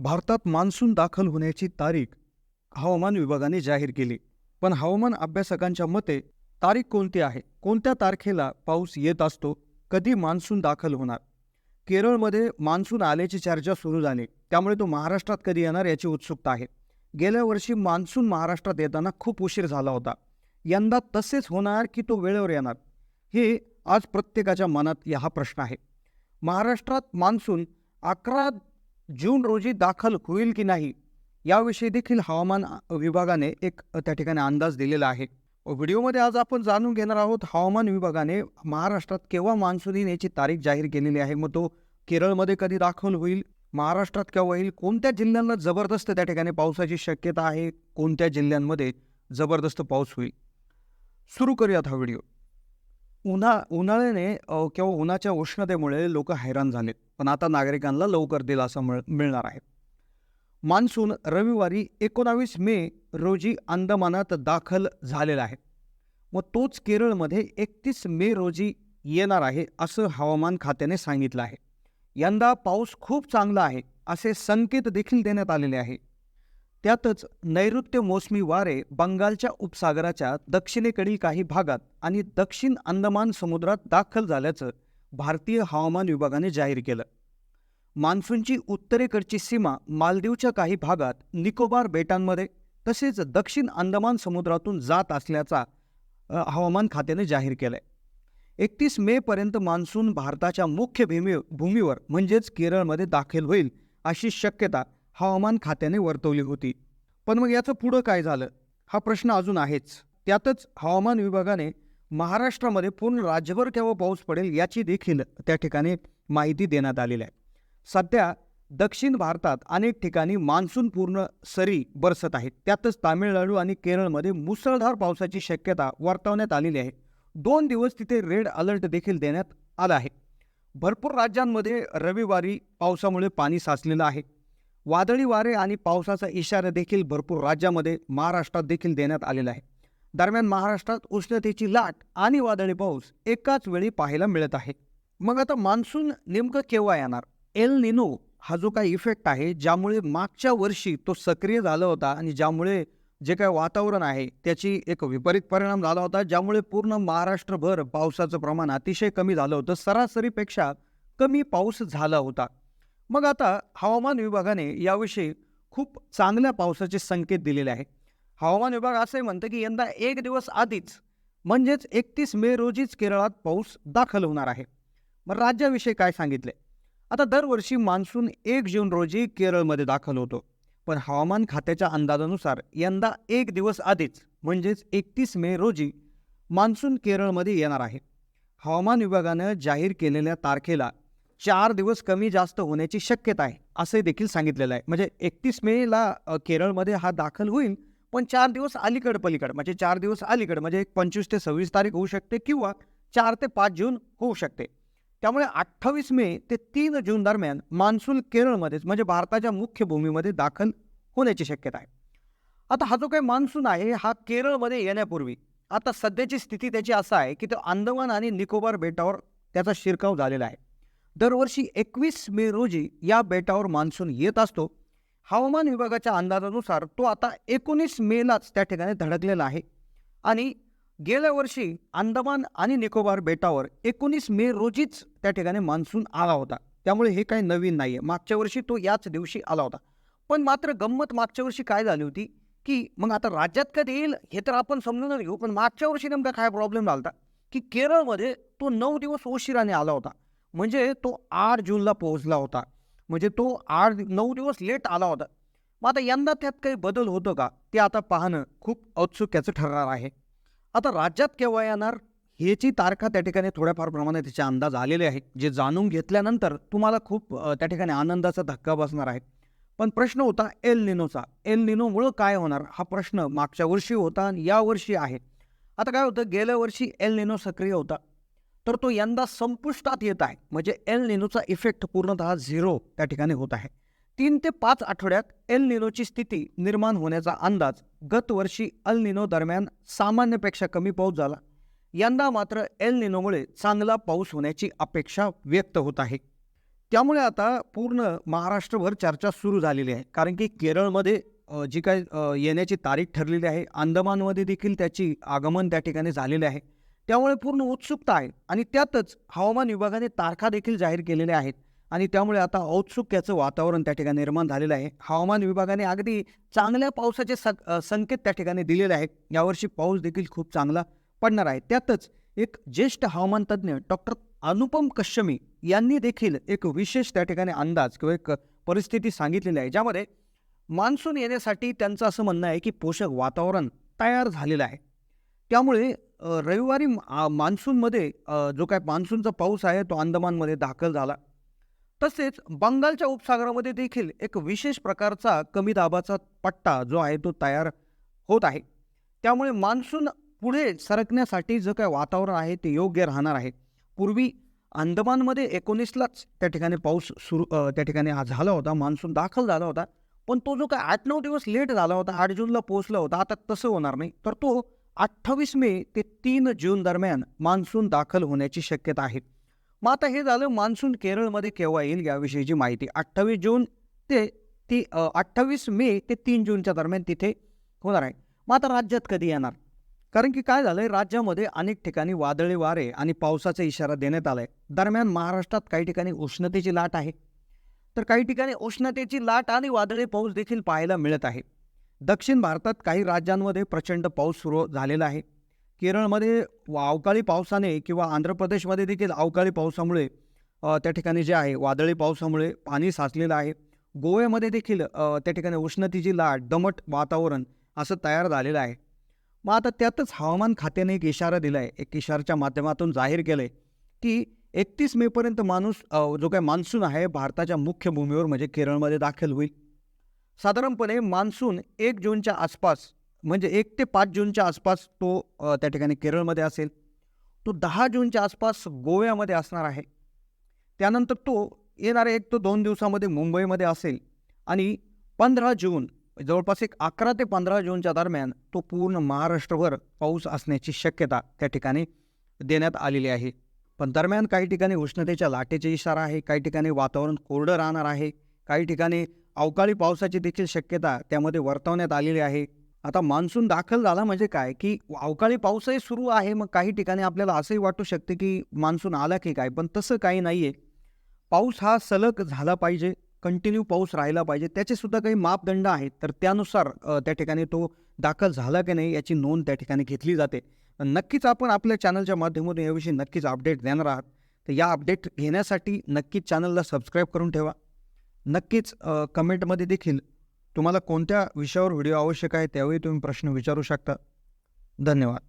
भारतात मान्सून दाखल होण्याची तारीख हवामान विभागाने जाहीर केली. पण हवामान अभ्यासकांच्या मते तारीख कोणती आहे? कोणत्या तारखेला पाऊस येत असतो? कधी मान्सून दाखल होणार? केरळमध्ये मान्सून आल्याची चर्चा सुरू झाली. त्यामुळे तो महाराष्ट्रात कधी येणार याची उत्सुकता आहे. गेल्या वर्षी मान्सून महाराष्ट्रात येताना खूप उशीर झाला होता. यंदा तसेच होणार की तो वेळेवर येणार? हे आज प्रत्येकाच्या मनात हा प्रश्न आहे. महाराष्ट्रात मान्सून अकरा जून रोजी दाखल होईल की नाही याविषयी देखील हवामान विभागाने एक त्या ठिकाणी अंदाज दिलेला आहे. व्हिडिओमध्ये आज आपण जाणून घेणार आहोत हवामान विभागाने महाराष्ट्रात केव्हा मान्सून येईल याची तारीख जाहीर केलेली आहे? मग तो केरळमध्ये कधी दाखल होईल महाराष्ट्रात केव्हा होईल कोणत्या जिल्ह्यांना जबरदस्त त्या ठिकाणी पावसाची शक्यता आहे कोणत्या जिल्ह्यांमध्ये जबरदस्त पाऊस होईल? सुरू करूयात हा व्हिडिओ. उन्हा उन्हाळ्याने अ, किंवा उन्हाच्या उष्णतेमुळे लोक हैराण झालेत. पण आता नागरिकांना लवकर दिलासा मिळ मिळणार आहे. मान्सून रविवारी एकोणावीस मे रोजी अंदमानात दाखल झालेला आहे. व तोच केरळमध्ये एकतीस मे रोजी येणार आहे असं हवामान खात्याने सांगितलं आहे. यंदा पाऊस खूप चांगला आहे असे संकेत देखील देण्यात आलेले आहे. त्यातच नैऋत्य मोसमी वारे बंगालच्या उपसागराच्या दक्षिणेकडील काही भागात आणि दक्षिण अंदमान समुद्रात दाखल झाल्याचं भारतीय हवामान विभागाने जाहीर केलं. मान्सूनची उत्तरेकडची सीमा मालदीवच्या काही भागात निकोबार बेटांमध्ये तसेच दक्षिण अंदमान समुद्रातून जात असल्याचा हवामान खात्याने जाहीर केलंय. एकतीस मेपर्यंत मान्सून भारताच्या मुख्य भूमी भूमीवर म्हणजेच केरळमध्ये दाखल होईल अशी शक्यता हवामान खात्याने वर्तवली होती. पण मग याचं पुढं काय झालं? हा प्रश्न अजून आहेच. त्यातच हवामान विभागाने महाराष्ट्रामध्ये पूर्ण राज्यभर केव्हा पाऊस पडेल याची देखील त्या ठिकाणी माहिती देण्यात आलेली आहे. सध्या दक्षिण भारतात अनेक ठिकाणी मान्सून पूर्ण सरी बरसत आहेत. त्यातच तामिळनाडू आणि केरळमध्ये मुसळधार पावसाची शक्यता वर्तवण्यात आलेली आहे. दोन दिवस तिथे रेड अलर्ट देखील देण्यात आला आहे. भरपूर राज्यांमध्ये रविवारी पावसामुळे पाणी साचलेलं आहे. वादळी वारे आणि पावसाचा इशारा देखील भरपूर राज्यामध्ये महाराष्ट्रात देखील देण्यात आलेला आहे. दरम्यान महाराष्ट्रात उष्णतेची लाट आणि वादळी पाऊस एकाच वेळी पाहायला मिळत आहे. मग आता मान्सून नेमकं केव्हा येणार? एल निनो हा जो काही इफेक्ट आहे ज्यामुळे मागच्या वर्षी तो सक्रिय झाला होता आणि ज्यामुळे जे काय वातावरण आहे त्याची एक विपरीत परिणाम झाला होता ज्यामुळे पूर्ण महाराष्ट्रभर पावसाचं प्रमाण अतिशय कमी झालं होतं. सरासरीपेक्षा कमी पाऊस झाला होता. मग आता हवामान विभागाने याविषयी खूप चांगल्या पावसाचे संकेत दिलेले आहे हवामान विभाग असंही म्हणतं की यंदा एक दिवस आधीच म्हणजेच एकतीस मे रोजीच केरळात पाऊस दाखल होणार आहे. मग राज्याविषयी काय सांगितले? आता दरवर्षी मान्सून एक जून रोजी केरळमध्ये दाखल होतो. पण हवामान खात्याच्या अंदाजानुसार यंदा एक दिवस आधीच म्हणजेच एकतीस मे रोजी मान्सून केरळमध्ये येणार आहे. हवामान विभागानं जाहीर केलेल्या तारखेला चार दिवस कमी जास्त होण्याची शक्यता आहे असंही देखील सांगितलेलं आहे. म्हणजे एकतीस मेला केरळमध्ये हा दाखल होईल पण चार दिवस अलीकड पलीकड म्हणजे चार दिवस अलीकड म्हणजे एक पंचवीस ते सव्वीस तारीख होऊ शकते किंवा चार ते पाच जून होऊ शकते. त्यामुळे अठ्ठावीस मे ते तीन जून दरम्यान मान्सून केरळमध्येच म्हणजे भारताच्या मुख्य भूमीमध्ये दाखल होण्याची शक्यता आहे. आता हा जो काही मान्सून आहे हा केरळमध्ये येण्यापूर्वी आता सध्याची स्थिती त्याची असं आहे की तो अंदमान आणि निकोबार बेटावर त्याचा शिरकाव झालेला आहे. दरवर्षी एकवीस मे रोजी या बेटावर मान्सून येत असतो. हवामान विभागाच्या अंदाजानुसार तो आता एकोणीस मेलाच त्या ठिकाणी धडकलेला आहे. आणि गेल्या वर्षी अंदमान आणि निकोबार बेटावर एकोणीस मे रोजीच त्या ठिकाणी मान्सून आला होता. त्यामुळे हे काही नवीन नाही आहे मागच्या वर्षी तो याच दिवशी आला होता. पण मात्र गंमत मागच्या वर्षी काय झाली होती की मग आता राज्यात कधी येईल हे तर आपण समजूनच घेऊ. पण मागच्या वर्षी नेमका काय प्रॉब्लेम झाला होता की केरळमध्ये तो नऊ दिवस उशिराने आला होता. म्हणजे तो आठ जूनला पोहोचला होता. म्हणजे तो आठ नऊ दिवस लेट आला होता. मग आता यंदा त्यात काही बदल होतो का? ते आता पाहणं खूप औत्सुक्याचं ठरणार आहे. आता राज्यात केव्हा येणार ह्याची तारखा त्या ठिकाणी थोड्याफार प्रमाणात त्याचे अंदाज आलेले आहेत. जे जाणून घेतल्यानंतर तुम्हाला खूप त्या ठिकाणी आनंदाचा धक्का बसणार आहे. पण प्रश्न होता एल निनोचा. एल निनोमुळं काय होणार? हा प्रश्न मागच्या वर्षी होता आणि या वर्षी आहे. आता काय होतं? गेल्या वर्षी एल निनो सक्रिय होता. तर तो यंदा संपुष्टात येत आहे. म्हणजे एल निनोचा इफेक्ट पूर्णतः झिरो त्या ठिकाणी होत आहे. तीन ते पाच आठवड्यात एल निनोची स्थिती निर्माण होण्याचा अंदाज गतवर्षी अल निनो दरम्यान सामान्यपेक्षा कमी पाऊस झाला. यंदा मात्र एल निनोमुळे चांगला पाऊस होण्याची अपेक्षा व्यक्त होत आहे. त्यामुळे आता पूर्ण महाराष्ट्रभर चर्चा सुरू झालेली आहे. कारण की केरळमध्ये जी काय येण्याची तारीख ठरलेली आहे अंदमानमध्ये देखील त्याची आगमन त्या ठिकाणी झालेले आहे. त्यामुळे पूर्ण उत्सुकता आहे. आणि त्यातच हवामान विभागाने तारखा देखील जाहीर केलेल्या आहेत. आणि त्यामुळे आता औत्सुक्याचं वातावरण त्या ठिकाणी निर्माण झालेलं आहे. हवामान विभागाने अगदी चांगल्या पावसाचे स संकेत त्या ठिकाणी दिलेले आहेत. यावर्षी पाऊस देखील खूप चांगला पडणार आहे. त्यातच एक ज्येष्ठ हवामान तज्ज्ञ डॉक्टर अनुपम कश्यमी यांनी देखील एक विशेष त्या ठिकाणी अंदाज किंवा एक परिस्थिती सांगितलेली आहे. ज्यामध्ये मान्सून येण्यासाठी त्यांचं असं म्हणणं आहे की पोषक वातावरण तयार झालेलं आहे. त्यामुळे रविवारी मान्सूनमध्ये जो काय मान्सूनचा पाऊस आहे तो अंदमानमध्ये दाखल झाला. तसेच बंगालच्या उपसागरामध्ये देखील एक विशेष प्रकारचा कमी दाबाचा पट्टा जो आहे तो तयार होत आहे. त्यामुळे मान्सून पुढे सरकण्यासाठी जो काय वातावरण आहे ते योग्य राहणार आहे. पूर्वी अंदमानमध्ये एकोणीसलाच त्या ठिकाणी पाऊस सुरू त्या ठिकाणी हा झाला होता मान्सून दाखल झाला होता. पण तो जो काय आठ नऊ दिवस लेट झाला होता आठ जूनला पोहोचला होता आता तसं होणार नाही. तर तो अठ्ठावीस मे ते तीन जून दरम्यान मान्सून दाखल होण्याची शक्यता आहे. मग आता हे झालं मान्सून केरळमध्ये केव्हा येईल याविषयीची माहिती. अठ्ठावीस जून ते ती अठ्ठावीस मे ते तीन जूनच्या दरम्यान तिथे होणार आहे. मग आता राज्यात कधी येणार? कारण की काय झालं आहे राज्यामध्ये अनेक ठिकाणी वादळी वारे आणि पावसाचा इशारा देण्यात आलाय. दरम्यान महाराष्ट्रात काही ठिकाणी उष्णतेची लाट आहे. तर काही ठिकाणी उष्णतेची लाट आणि वादळी पाऊस देखील पाहायला मिळत आहे. दक्षिण भारतात काही राज्यांमध्ये प्रचंड पाऊस सुरू झालेला आहे. केरळमध्ये वा- अवकाळी पावसाने किंवा आंध्र प्रदेशमध्ये देखील अवकाळी पावसामुळे त्या ठिकाणी जे आहे वादळी पावसामुळे पाणी साचलेलं आहे. गोव्यामध्ये देखील त्या ठिकाणी उष्णतेची लाट दमट वातावरण असं तयार झालेलं आहे. मग आता त्यातच हवामान खात्याने एक इशारा दिला आहे एक इशाराच्या माध्यमातून जाहीर केलं आहे की एकतीस मेपर्यंत माणूस जो काय मान्सून आहे भारताच्या मुख्य भूमीवर म्हणजे केरळमध्ये दाखल होईल. साधारणपणे मान्सून एक जूनच्या आसपास म्हणजे एक ते पाच जूनच्या आसपास तो त्या ठिकाणी केरळमध्ये असेल. तो दहा जूनच्या आसपास गोव्यामध्ये असणार आहे. त्यानंतर तो येणारे एक तो दोन दिवसामध्ये मुंबईमध्ये असेल आणि पंधरा जून जवळपास एक अकरा ते पंधरा जूनच्या दरम्यान तो पूर्ण महाराष्ट्रभर पाऊस असण्याची शक्यता त्या ठिकाणी देण्यात आलेली आहे. पण दरम्यान काही ठिकाणी उष्णतेच्या लाटेचा इशारा आहे काही ठिकाणी वातावरण कोरडं राहणार आहे काही ठिकाणी अवकाळी पावसाची देखील शक्यता त्यामध्ये वर्तवण्यात आलेली आहे. आता मान्सून दाखल झाला म्हणजे काय? की अवकाळी पाऊसही सुरू आहे मग काही ठिकाणी आपल्याला असंही वाटू शकते की मान्सून आला की काय? पण तसं काही नाही आहे पाऊस हा सलग झाला पाहिजे कंटिन्यू पाऊस राहिला पाहिजे. त्याचे सुद्धा काही मापदंड आहेत तर त्यानुसार त्या ठिकाणी तो दाखल झाला की नाही याची नोंद त्या ठिकाणी घेतली जाते. नक्कीच आपण आपल्या चॅनलच्या माध्यमातून याविषयी नक्कीच अपडेट देणार आहात. तर या अपडेट घेण्यासाठी नक्कीच चॅनलला सबस्क्राईब करून ठेवा. नक्कीच कमेंटमध्ये देखील तुम्हाला कोणत्या विषयावर व्हिडिओ आवश्यक आहे त्यावेळी तुम्ही प्रश्न विचारू शकता. धन्यवाद.